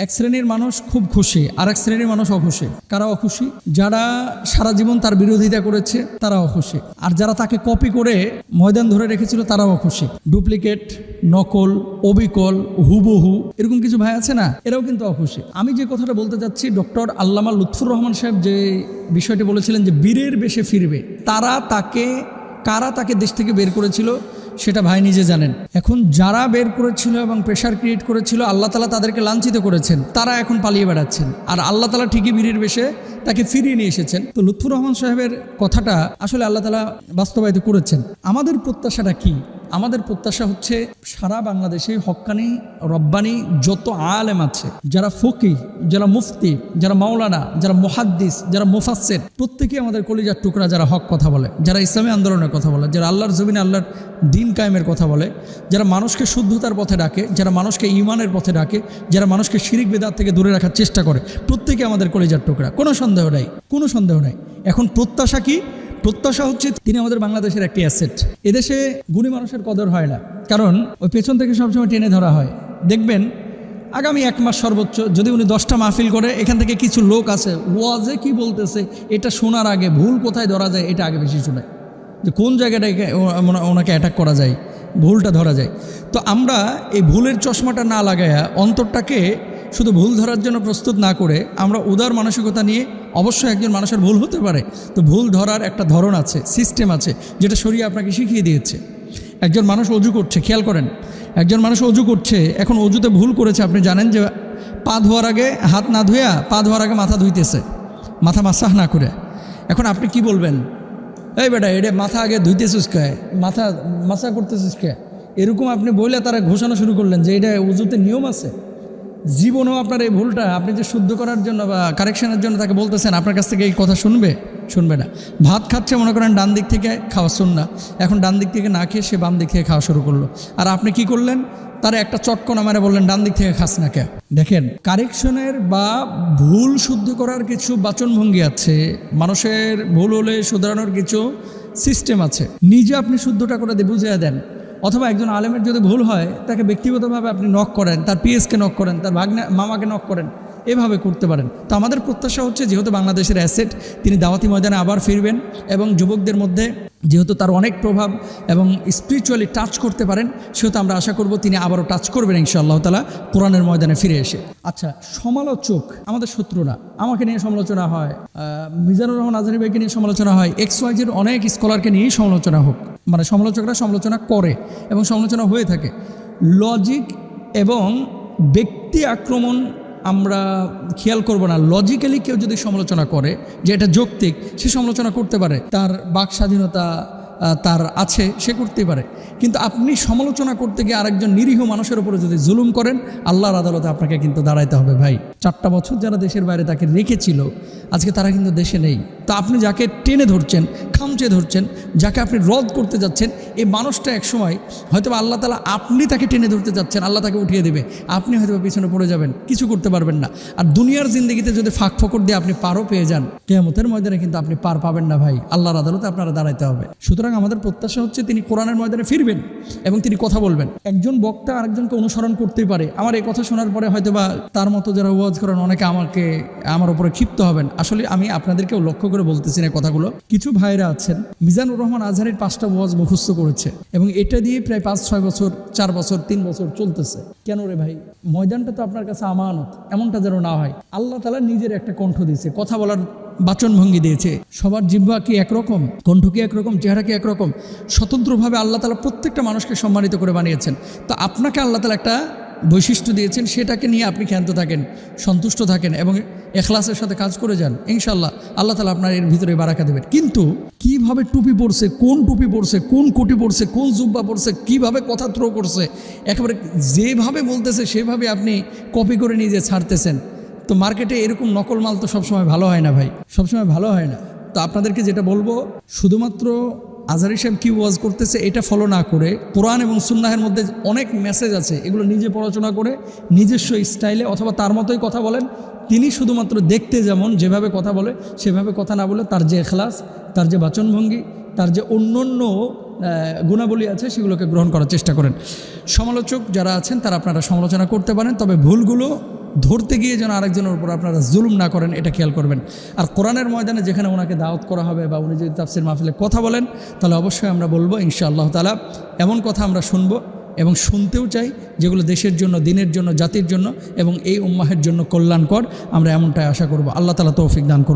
এক শ্রেণির মানুষ খুব খুশি আর এক শ্রেণির মানুষ অখুশি। কারা অখুশি? যারা সারা জীবন তার বিরোধিতা করেছে তারা অখুশি। আর যারা তাকে কপি করে ময়দান ধরে রেখেছিল, তারাও অখুশি। ডুপ্লিকেট নকল, অবিকল, হুবহু, এরকম কিছু ভাই আছে না? এরাও কিন্তু অখুশি। আমি যে কথাটা বলতে চাচ্ছি, ডক্টর আল্লামা লুৎফুর রহমান সাহেব যে বিষয়টি বলেছিলেন যে, বীরের বেশে ফিরবে। তারা তাকে, কারা তাকে দেশ থেকে বের করেছিল? সেটা ভাই নিজে জানেন। এখন যারা বের করেছিল এবং প্রেশার ক্রিয়েট করেছিল, আল্লাহ তালা তাদেরকে লাঞ্ছিত করেছেন। তারা এখন পালিয়ে বেড়াচ্ছেন। আর আল্লাহ তালা ঠিকই বীরের বেশে তাকে ফিরিয়ে নিয়ে এসেছেন। তো লুৎফুর রহমান সাহেবের কথাটা আসলে আল্লাহ তালা বাস্তবায়িত করেছেন। আমাদের প্রত্যাশাটা কি? আমাদের প্রত্যাশা হচ্ছে সারা বাংলাদেশে হক্কানি রব্বানি যত আলেম আছে, যারা ফকি যারা মুফতি, যারা মাওলানা, যারা মুহাদ্দিস, যারা মুফাসের প্রত্যেকে আমাদের কলিজার টুকরা যারা হক কথা বলে, যারা ইসলামী আন্দোলনের কথা বলে, যারা আল্লাহর জমিনে আল্লাহর দিন কায়েমের কথা বলে, যারা মানুষকে শুদ্ধতার পথে ডাকে, যারা মানুষকে ইমানের পথে ডাকে, যারা মানুষকে শিরিক বেদার থেকে দূরে রাখার চেষ্টা করে প্রত্যেকে আমাদের কলিজার টুকরা। কোনো সন্দেহ নাই, কোনো সন্দেহ নাই। এখন প্রত্যাশা কি? প্রত্যাশা হচ্ছে তিনি আমাদের বাংলাদেশের একটি অ্যাসেট এদেশে গুণী মানুষের কদর হয় না। কারণ ওই পেছন থেকে সবসময় টেনে ধরা হয়। দেখবেন, আগামী এক মাস সর্বোচ্চ যদি উনি দশটা মাহফিল করে, এখান থেকে কিছু লোক আছে, ওয়াজে কি বলতেছে, এটা শোনার আগে ভুল কোথায় ধরা যায়, এটা আগে বেশি শোনায়। যে কোন জায়গাটাকে ওনাকে অ্যাটাক করা যায়, ভুলটা ধরা যায়। তো আমরা এই ভুলের চশমাটা না লাগায়া অন্তরটাকে শুধু ভুল ধরার জন্য প্রস্তুত না করে আমরা উদার মানসিকতা নিয়ে অবশ্যই একজন মানুষের ভুল হতে পারে। তো ভুল ধরার একটা ধরন আছে সিস্টেম আছে, যেটা শরীর আপনাকে শিখিয়ে দিয়েছে। একজন মানুষ অজু করছে, খেয়াল করেন। একজন মানুষ অজু করছে, এখন অজুতে ভুল করেছে, আপনি জানেন যে পা ধোয়ার আগে হাত না ধুয়া, পা ধোয়ার আগে মাথা ধুইতেছে, মাথা মাসাহ না করে। এখন আপনি কি বলবেন? এই বেটা, এটা মাথা আগে ধুইতেছিস কে? মাথা মাসা করতেছিস কে? এরকম আপনি বললে তারা ঘোষণা শুরু করলেন যে এটা উজুতে নিয়ম আছে? জীবনেও আপনার এই ভুলটা, আপনি যে শুদ্ধ করার জন্য বা কারেকশনের জন্য তাকে বলতেছেন, আপনার কাছ থেকে এই কথা শুনবে? শুনবে না। ভাত খাচ্ছে, মনে করেন, ডান দিক থেকে খাওয়া শুন না এখন ডান দিক থেকে না খেয়ে সে বাম দিক থেকে খাওয়া শুরু করল। আর আপনি কি করলেন? তার একটা চটকনা মারে বললেন, ডান দিক থেকে খাস না কে? দেখেন কারেকশনের বা ভুল শুদ্ধ করার কিছু বাচনভঙ্গি আছে। মানুষের ভুল হলে শুধরানোর কিছু সিস্টেম আছে। নিজে আপনি শুদ্ধটা করে দিয়ে বুঝিয়ে দেন। অথবা একজন আলেমের যদি ভুল হয়, তাকে ব্যক্তিগতভাবে আপনি নক করেন, তার পিএসকে নক করেন, তার ভাগ্নে, মামাকে নক করেন, এভাবে করতে পারেন। তো আমাদের প্রত্যাশা হচ্ছে, যেহেতু বাংলাদেশের অ্যাসেট তিনি দাওয়াতি ময়দানে আবার ফিরবেন এবং যুবকদের মধ্যে যেহেতু তার অনেক প্রভাব এবং স্পিরিচুয়ালি টাচ করতে পারেন, সেহেতু আমরা আশা করব তিনি আবারও টাচ করবেন ইনশাআল্লাহ তালা কোরআনের ময়দানে ফিরে এসে। আচ্ছা সমালোচক আমাদের শত্রুরা, আমাকে নিয়ে সমালোচনা হয় মিজানুর রহমান আজহারি ভাইকে নিয়ে সমালোচনা হয় এক্স ওয়াইজের অনেক স্কলারকে নিয়েই সমালোচনা হোক। মানে সমালোচকরা সমালোচনা করে এবং সমালোচনা হয়ে থাকে। লজিক এবং ব্যক্তি আক্রমণ আমরা খেয়াল করব না। লজিক্যালি কেউ যদি সমালোচনা করে যে এটা যৌক্তিক, সে সমালোচনা করতে পারে। তার বাক স্বাধীনতা তার আছে, সে করতেই পারে। কিন্তু আপনি সমালোচনা করতে গিয়ে আরেকজন নিরীহ মানুষের উপরে যদি জুলুম করেন, আল্লাহর আদালতে আপনাকে কিন্তু দাঁড়াইতে হবে ভাই। চারটা বছর যারা দেশের বাইরে তাকে রেখেছিল, আজকে তারা কিন্তু দেশে নেই। তা আপনি যাকে টেনে ধরছেন খামচে ধরছেন যাকে আপনি রদ করতে যাচ্ছেন এই মানুষটা একসময় হয়তো আল্লাহ তালা আপনি তাকে টেনে ধরতে যাচ্ছেন, আল্লাহ তাকে উঠিয়ে দেবে। আপনি হয়তো পিছনে পড়ে যাবেন, কিছু করতে পারবেন না। আর দুনিয়ার জিন্দগিতে যদি ফাঁক ফকর দিয়ে আপনি পারও পেয়ে যান, কেয়ামতের ময়দানে কিন্তু আপনি পার পাবেন না ভাই। আল্লাহর আদালতে আপনারা দাঁড়াইতে হবে। সুতরাং আমাদের প্রত্যাশা হচ্ছে তিনি কোরআনের ময়দানে ফিরবেন এবং তিনি কথা বলবেন। একজন বক্তা আরেকজনকে অনুসরণ করতেই পারে। আমার এই কথা শোনার পরে হয়তো বা তার মতো যারা ওয়াজ করেন, অনেকে আমাকে, আমার উপরে ক্ষিপ্ত হবেন। আসলে আমি আপনাদেরকেও লক্ষ্য করে বলতেছি না কথাগুলো। কিছু ভাইরা আছেন, মিজানুর রহমান আজহারের পাঁচটা ওয়াজ মুখস্থ করেছে এবং এটা দিয়ে প্রায় পাঁচ, ছয় বছর, চার বছর, তিন বছর চলতেছে। কেন রে ভাই? ময়দানটা তো আপনার কাছে আমানত। এমনটা যেন না হয়। আল্লাহ তালা নিজের একটা কণ্ঠ দিয়েছে। কথা বলার বাচন ভঙ্গি দিয়েছে। সবার জিব্বা কি একরকম? কণ্ঠ কি একরকম? চেহারা কি একরকম? স্বতন্ত্রভাবে আল্লাহ তালা প্রত্যেকটা মানুষকে সম্মানিত করে বানিয়েছেন। তো আপনাকে আল্লাহ তালা একটা বৈশিষ্ট্য দিয়েছেন, সেটাকে নিয়ে আপনি ক্ষান্ত থাকেন, সন্তুষ্ট থাকেন এবং এখলাসের সাথে কাজ করে যান। ইনশাল্লাহ আল্লাহ তালা আপনার এর ভিতরে বারাকা দেবেন। কিন্তু কীভাবে টুপি পরছে, কোন টুপি পরছে, কোন কোটি পরছে, কোন জুব্বা পরছে, কীভাবে কথা থ্রো করছে, একেবারে যেভাবে বলতেছে, সেভাবে আপনি কপি করে নিয়ে যে ছাড়তেছেন। তো মার্কেটে এরকম নকল মাল তো সবসময় ভালো হয় না ভাই। সবসময় ভালো হয় না। তো আপনাদেরকে যেটা বলব, শুধুমাত্র আজহারি সাহেব কি ওয়াজ করতেছে এটা ফলো না করে কোরআন এবং সুন্নাহের মধ্যে অনেক মেসেজ আছে, এগুলো নিজে পড়াশোনা করে নিজস্ব স্টাইলে অথবা তার মতোই কথা বলেন। তিনি শুধুমাত্র দেখতে যেমন, যেভাবে কথা বলে, সেভাবে কথা না বলে তার যে এখলাস, তার যে বাচনভঙ্গি, তার যে অন্য অন্য গুণাবলী আছে সেগুলোকে গ্রহণ করার চেষ্টা করেন। সমালোচক যারা আছেন তারা আপনারা সমালোচনা করতে পারেন, তবে ভুলগুলো ধরতে গিয়ে যেন আরেকজনের উপর আপনারা জুলুম না করেন, এটা খেয়াল করবেন। আর কোরআনের ময়দানে যেখানে ওনাকে দাওয়াত করা হবে বা উনি যদি তাফসির মাহফিলে কথা বলেন, তাহলে অবশ্যই আমরা বলব ইনশা আল্লাহ তালা এমন কথা আমরা শুনব এবং শুনতেও চাই যেগুলো দেশের জন্য, দিনের জন্য, জাতির জন্য এবং এই উম্মাহের জন্য কল্যাণকর। আমরা এমনটাই আশা করব। আল্লাহ তালা তৌফিক দান করব